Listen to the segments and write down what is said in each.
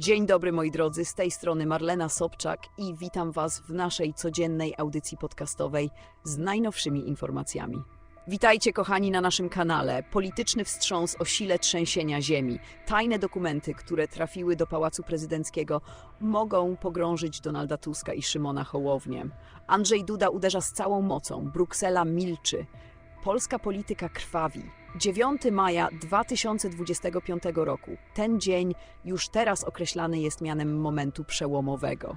Dzień dobry moi drodzy, z tej strony Marlena Sobczak i witam Was w naszej codziennej audycji podcastowej z najnowszymi informacjami. Witajcie kochani na naszym kanale. Polityczny wstrząs o sile trzęsienia ziemi. Tajne dokumenty, które trafiły do Pałacu Prezydenckiego, mogą pogrążyć Donalda Tuska i Szymona Hołownię. Andrzej Duda uderza z całą mocą, Bruksela milczy. Polska polityka krwawi. 9 maja 2025 roku. Ten dzień już teraz określany jest mianem momentu przełomowego.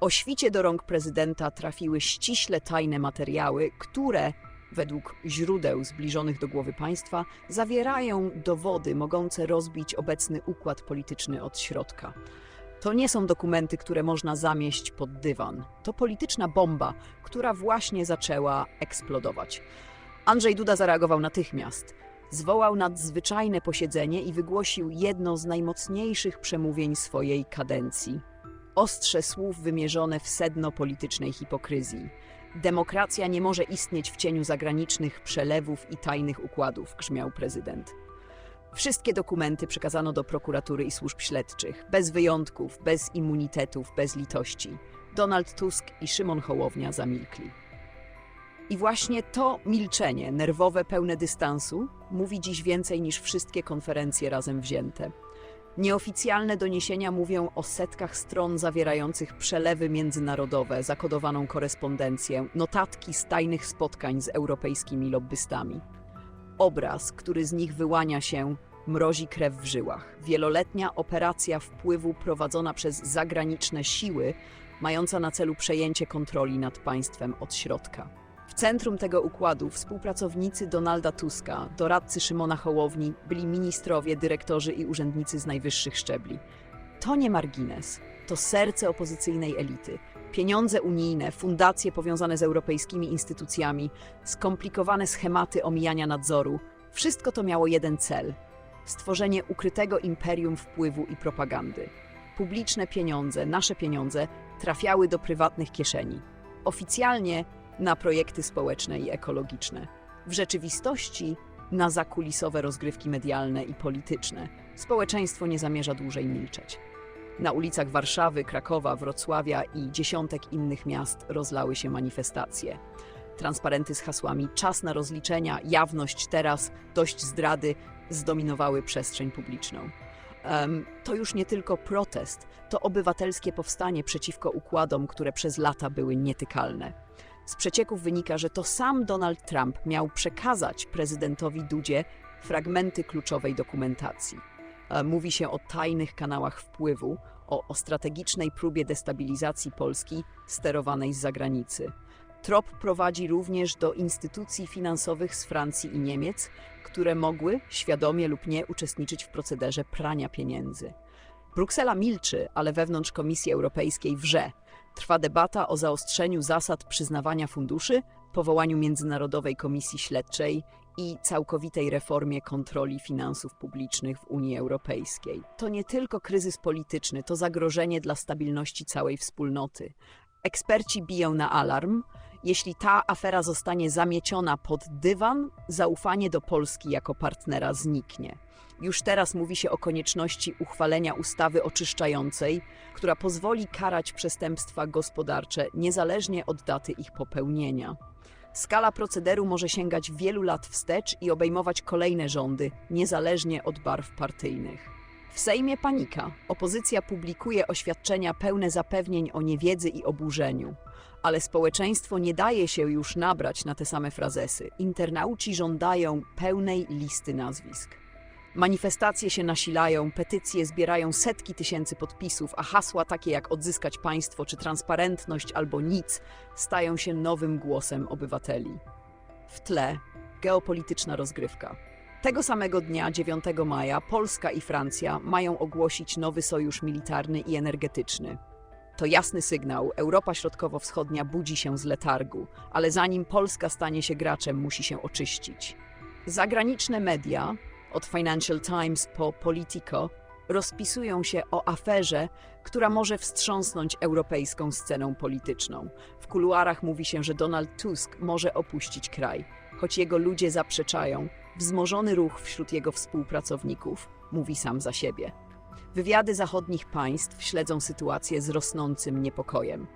O świcie do rąk prezydenta trafiły ściśle tajne materiały, które, według źródeł zbliżonych do głowy państwa, zawierają dowody mogące rozbić obecny układ polityczny od środka. To nie są dokumenty, które można zamieść pod dywan. To polityczna bomba, która właśnie zaczęła eksplodować. Andrzej Duda zareagował natychmiast. Zwołał nadzwyczajne posiedzenie i wygłosił jedno z najmocniejszych przemówień swojej kadencji. Ostrze słów wymierzone w sedno politycznej hipokryzji. Demokracja nie może istnieć w cieniu zagranicznych przelewów i tajnych układów, grzmiał prezydent. Wszystkie dokumenty przekazano do prokuratury i służb śledczych, bez wyjątków, bez immunitetów, bez litości. Donald Tusk i Szymon Hołownia zamilkli. I właśnie to milczenie, nerwowe, pełne dystansu, mówi dziś więcej niż wszystkie konferencje razem wzięte. Nieoficjalne doniesienia mówią o setkach stron zawierających przelewy międzynarodowe, zakodowaną korespondencję, notatki z tajnych spotkań z europejskimi lobbystami. Obraz, który z nich wyłania się, mrozi krew w żyłach. Wieloletnia operacja wpływu prowadzona przez zagraniczne siły, mająca na celu przejęcie kontroli nad państwem od środka. W centrum tego układu współpracownicy Donalda Tuska, doradcy Szymona Hołowni, byli ministrowie, dyrektorzy i urzędnicy z najwyższych szczebli. To nie margines, to serce opozycyjnej elity. Pieniądze unijne, fundacje powiązane z europejskimi instytucjami, skomplikowane schematy omijania nadzoru wszystko to miało jeden cel stworzenie ukrytego imperium wpływu i propagandy. Publiczne pieniądze, nasze pieniądze, trafiały do prywatnych kieszeni. Oficjalnie na projekty społeczne i ekologiczne. W rzeczywistości na zakulisowe rozgrywki medialne i polityczne. Społeczeństwo nie zamierza dłużej milczeć. Na ulicach Warszawy, Krakowa, Wrocławia i dziesiątek innych miast rozlały się manifestacje. Transparenty z hasłami czas na rozliczenia, jawność teraz, dość zdrady zdominowały przestrzeń publiczną. Um, to już nie tylko protest, to obywatelskie powstanie przeciwko układom, które przez lata były nietykalne. Z przecieków wynika, że to sam Donald Trump miał przekazać prezydentowi Dudzie fragmenty kluczowej dokumentacji. Mówi się o tajnych kanałach wpływu, o, o strategicznej próbie destabilizacji Polski sterowanej z zagranicy. Trop prowadzi również do instytucji finansowych z Francji i Niemiec, które mogły, świadomie lub nie, uczestniczyć w procederze prania pieniędzy. Bruksela milczy, ale wewnątrz Komisji Europejskiej wrze. Trwa debata o zaostrzeniu zasad przyznawania funduszy, powołaniu Międzynarodowej Komisji Śledczej i całkowitej reformie kontroli finansów publicznych w Unii Europejskiej. To nie tylko kryzys polityczny, to zagrożenie dla stabilności całej wspólnoty. Eksperci biją na alarm. Jeśli ta afera zostanie zamieciona pod dywan, zaufanie do Polski jako partnera zniknie. Już teraz mówi się o konieczności uchwalenia ustawy oczyszczającej, która pozwoli karać przestępstwa gospodarcze niezależnie od daty ich popełnienia. Skala procederu może sięgać wielu lat wstecz i obejmować kolejne rządy, niezależnie od barw partyjnych. W Sejmie panika. Opozycja publikuje oświadczenia pełne zapewnień o niewiedzy i oburzeniu. Ale społeczeństwo nie daje się już nabrać na te same frazesy. Internauci żądają pełnej listy nazwisk. Manifestacje się nasilają, petycje zbierają setki tysięcy podpisów, a hasła takie jak odzyskać państwo czy transparentność albo nic stają się nowym głosem obywateli. W tle geopolityczna rozgrywka. Tego samego dnia, 9 maja, Polska i Francja mają ogłosić nowy sojusz militarny i energetyczny. To jasny sygnał, Europa Środkowo-Wschodnia budzi się z letargu, ale zanim Polska stanie się graczem, musi się oczyścić. Zagraniczne media, od Financial Times po Politico, rozpisują się o aferze, która może wstrząsnąć europejską sceną polityczną. W kuluarach mówi się, że Donald Tusk może opuścić kraj, choć jego ludzie zaprzeczają. Wzmożony ruch wśród jego współpracowników mówi sam za siebie. Wywiady zachodnich państw śledzą sytuację z rosnącym niepokojem.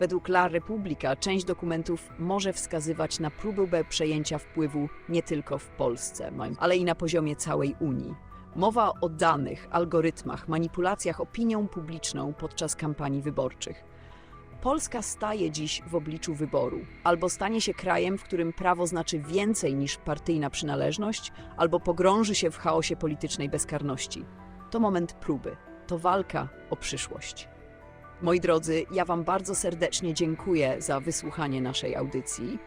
Według La Repubblica część dokumentów może wskazywać na próbę przejęcia wpływu nie tylko w Polsce, ale i na poziomie całej Unii. Mowa o danych, algorytmach, manipulacjach opinią publiczną podczas kampanii wyborczych. Polska staje dziś w obliczu wyboru. Albo stanie się krajem, w którym prawo znaczy więcej niż partyjna przynależność, albo pogrąży się w chaosie politycznej bezkarności. To moment próby, to walka o przyszłość. Moi drodzy, ja Wam bardzo serdecznie dziękuję za wysłuchanie naszej audycji.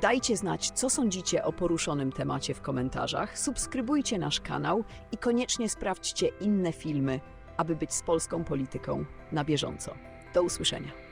Dajcie znać, co sądzicie o poruszonym temacie w komentarzach, subskrybujcie nasz kanał i koniecznie sprawdźcie inne filmy, aby być z polską polityką na bieżąco. Do usłyszenia.